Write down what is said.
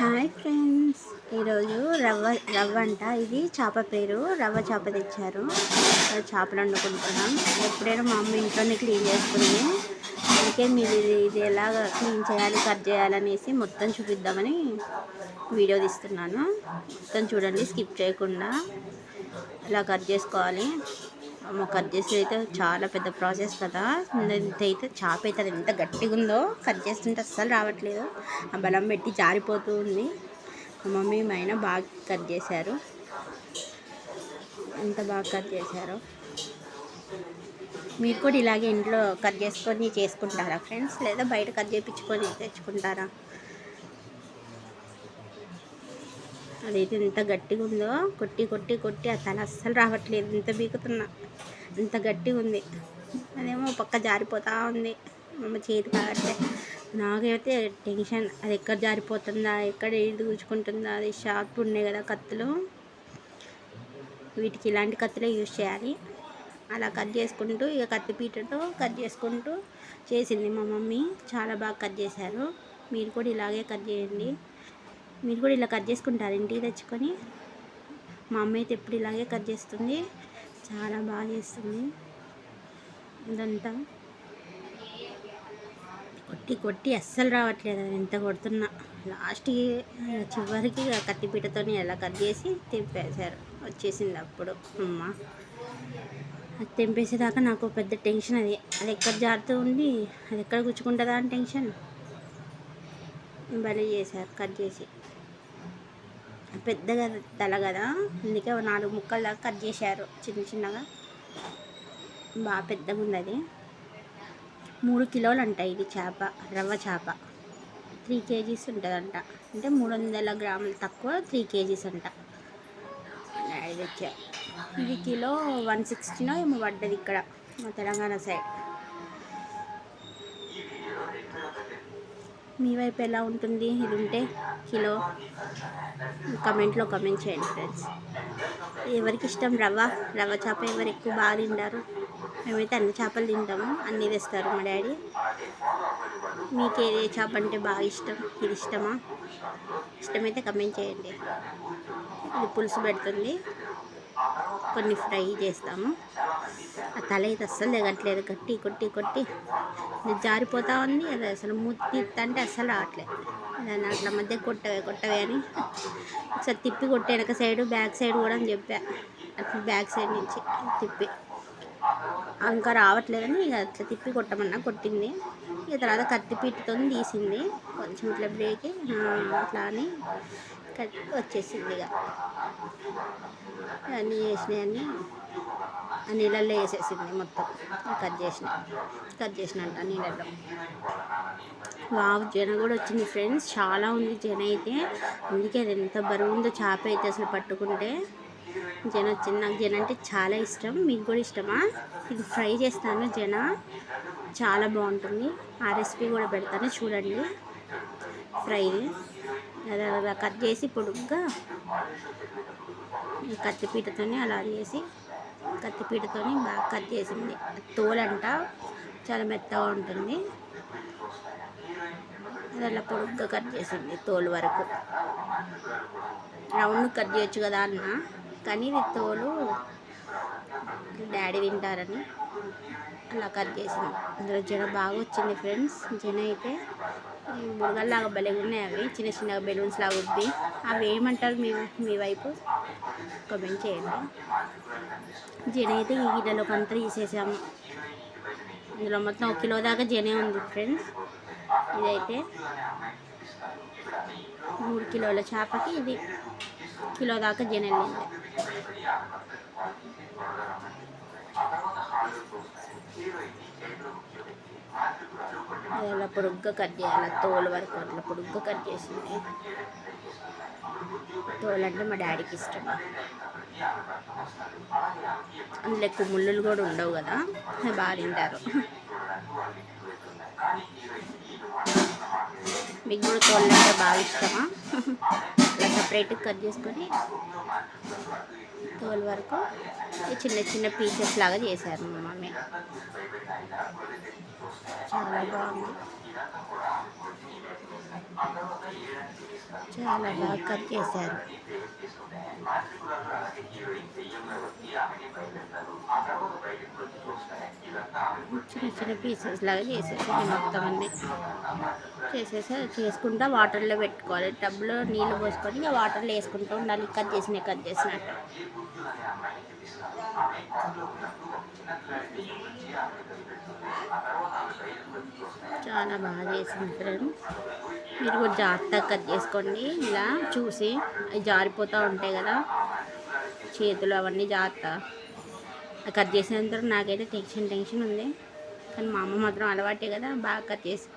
Hi friends ఈరోజు రవ్వ రవ్వ అంట ఇది చేప పేరు. రవ్వ చేప తెచ్చారు. చేపలు వండుకుంటున్నాం. ఎప్పుడైనా మా అమ్మ ఇంట్లోనే క్లీన్ చేసుకుంది అందుకే మీరు ఇది ఇది ఎలా క్లీన్ చేయాలి కట్ చేయాలనేసి మొత్తం చూపిద్దామని వీడియో తీస్తున్నాను. మొత్తం చూడండి స్కిప్ చేయకుండా ఇలా కట్ చేసుకోవాలి. కట్ చేసి అయితే చాలా పెద్ద ప్రాసెస్ కదా. ఇంత అయితే చాప అవుతుంది అది ఎంత గట్టిగా ఉందో కట్ చేస్తుంటే అస్సలు రావట్లేదు. ఆ బలం పెట్టి జారిపోతూ ఉంది మా మమ్మీ మా ఆయన బాగా కట్ చేశారు. ఎంత బాగా కట్ చేశారు. మీరు కూడా ఇలాగే ఇంట్లో కట్ చేసుకొని చేసుకుంటారా ఫ్రెండ్స్? లేదా బయట కట్ చేయించుకొని తెచ్చుకుంటారా? అదైతే ఎంత గట్టిగా ఉందో కొట్టి కొట్టి కొట్టి ఆ తల అస్సలు రావట్లేదు. ఎంత బీకుతున్నా. అంత గట్టిగా ఉంది అదేమో పక్క జారిపోతూ ఉంది. మా చేతి కాబట్టి నాకైతే టెన్షన్. అది ఎక్కడ జారిపోతుందా ఎక్కడ ఏది కూర్చుకుంటుందా అది షార్ప్ ఉన్నాయి కదా కత్తులు. వీటికి ఇలాంటి కత్తులే యూజ్ చేయాలి. అలా కట్ చేసుకుంటూ ఇక కత్తి పీటతో కట్ చేసుకుంటూ చేసింది మా మమ్మీ. చాలా బాగా కట్ చేశారు. మీరు కూడా ఇలాగే కట్ చేయండి. మీరు కూడా ఇలా కట్ చేసుకుంటారు ఇంటికి తెచ్చుకొని. మా అమ్మ అయితే ఎప్పుడు ఇలాగే కట్ చేస్తుంది. చాలా బాగా చేస్తుంది. ఇదంతా. కొట్టి కొట్టి అస్సలు రావట్లేదు. అది ఎంత కొడుతున్నా. లాస్ట్కి చివరికి కత్తిపీటతో ఎలా కట్ చేసి తెంపేశారు. వచ్చేసింది అప్పుడు అమ్మ. అది తెంపేసేదాకా నాకు పెద్ద టెన్షన్ అది. అది ఎక్కడ జారుతూ ఉండి అది ఎక్కడ గుచ్చుకుంటుందా అని టెన్షన్. భలే చేశారు కట్ చేసి. పెద్దగా తల కదా అందుకే నాలుగు ముక్కలు దాకా కట్ చేశారు చిన్న చిన్నగా. బాగా పెద్దగా ఉంది అది. మూడు కిలోలు అంట ఇది చేప రవ్వ చేప. త్రీ కేజీస్ ఉంటుందంట. అంటే మూడు వందల గ్రాములు తక్కువ త్రీ కేజీస్ అంట. ఇది ఇది కిలో వన్ సిక్స్టీనో ఏమో పడ్డది ఇక్కడ మా తెలంగాణ సైడ్. మీ వైపు ఎలా ఉంటుంది? ఇది ఉంటే కిలో కమెంట్లో కమెంట్ చేయండి ఫ్రెండ్స్. ఎవరికి ఇష్టం రవ్వ? రవ్వ చేప ఎవరు ఎక్కువ బాగా తింటారు? మేమైతే అన్ని చేపలు తింటాము అన్నీ తెస్తారు మా డాడీ. మీకు ఏ చేప అంటే బాగా ఇష్టం? ఇది ఇష్టమా? ఇష్టమైతే కమెంట్ చేయండి. ఇది పులుసు పెడుతుంది. కొన్ని ఫ్రై చేస్తాము. ఆ తల అయితే అస్సలు దిగట్లేదు కొట్టి కొట్టి కొట్టి జారిపోతా ఉంది. అది అసలు మూతి అంటే అస్సలు రావట్లేదు దాన్ని అట్లా మధ్య కొట్టవే కొట్టవే అని ఒకసారి తిప్పి కొట్టే వెనక సైడ్ బ్యాక్ సైడ్ కూడా అని చెప్పా. అట్లా బ్యాక్ సైడ్ నుంచి తిప్పి. ఇంకా రావట్లేదని ఇక అట్లా తిప్పి కొట్టమన్నా కొట్టింది. ఇక తర్వాత కత్తిపీటతో తీసింది. కొంచెం ఇట్లా బ్రేక్ అట్లా అని కట్టి వచ్చేసింది ఇక. అన్నీ చేసినాయన్నీ నీళ్ళల్లో వేసేసింది మొత్తం. కట్ చేసిన కట్ చేసినంట నీళ్ళల్లో. వావ్ జన కూడా వచ్చింది ఫ్రెండ్స్. చాలా ఉంది జన అయితే. అందుకే అది ఎంత బరువు ఉందో చేప అయితే అసలు పట్టుకుంటే. జన వచ్చింది. నాకు జన అంటే చాలా ఇష్టం. మీకు కూడా ఇష్టమా? ఇది ఫ్రై చేస్తాను జన. చాలా బాగుంటుంది. ఆ రెసిపీ కూడా పెడతాను. చూడండి. ఫ్రై. అలా కట్ చేసి పొడుగ్గా కత్తిపీటతోనే అలా చేసి కత్తిపీటతో బాగా కట్ చేసింది. తోలంట చాలా మెత్తగా ఉంటుంది. అది అలా పొడుగ్గా కట్ చేసింది తోలు వరకు. రౌండ్ కట్ చేయొచ్చు కదా అన్న. కానీ ఇది తోలు డాడీ తింటారని అలా కట్ చేసింది. అందులో జన బాగా వచ్చింది ఫ్రెండ్స్. జన అయితే బుడగల్లాగా భలే ఉన్నాయి అవి. చిన్న చిన్నగా బెలూన్స్ లాగా ఉంది అవి ఏమంటారు మీ మీ వైపు? కమెంట్ చేయండి జన అయితే ఈ గిన్నెలో కొంత తీసేసాము. ఇందులో మొత్తం ఒక కిలో దాకా జనే ఉంది ఫ్రెండ్స్. ఇదైతే మూడు కిలోల చేపకి ఇది కిలో దాకా జన వెళ్ళింది అలా పొడుగ్గా కట్ చేయాలి. తోలు వరకు అట్లా పొడుగ్గా కట్ చేసింది తోలు అంటే మా డాడీకి ఇష్టం. అందులో ఎక్కువ ముళ్ళులు కూడా ఉండవు కదా బాగా తింటారు. మీకు కూడా తోలంటే అంటే బాగా ఇష్టమా? అలా సపరేట్గా కట్ చేసుకొని తోలు వరకు చిన్న చిన్న పీసెస్ లాగా చేశారు మా మమ్మీ. చాలా బాగుంది. చాలా బాగా కట్ చేశారు. చిన్న చిన్న పీసెస్ లాగా చేసేసాను మొత్తం అన్ని. చేసేసి చేసుకుంటా వాటర్లో పెట్టుకోవాలి. టబ్లో నీళ్ళు పోసుకొని వాటర్లో వేసుకుంటూ ఉండాలి. కట్ చేసిన కట్ చేసినట్టు. చాలా బాగా చేసింది ఫ్రెండ్ మీరు కూడా జాగ్రత్తగా కట్ చేసుకోండి. ఇలా చూసి అవి జారిపోతూ ఉంటాయి కదా. చేతులు అవన్నీ జాగ్రత్త. కట్ చేసినంత నాకైతే టెన్షన్ టెన్షన్ ఉంది. కానీ మా అమ్మ మాత్రం అలవాటే కదా బాగా కట్ చేసి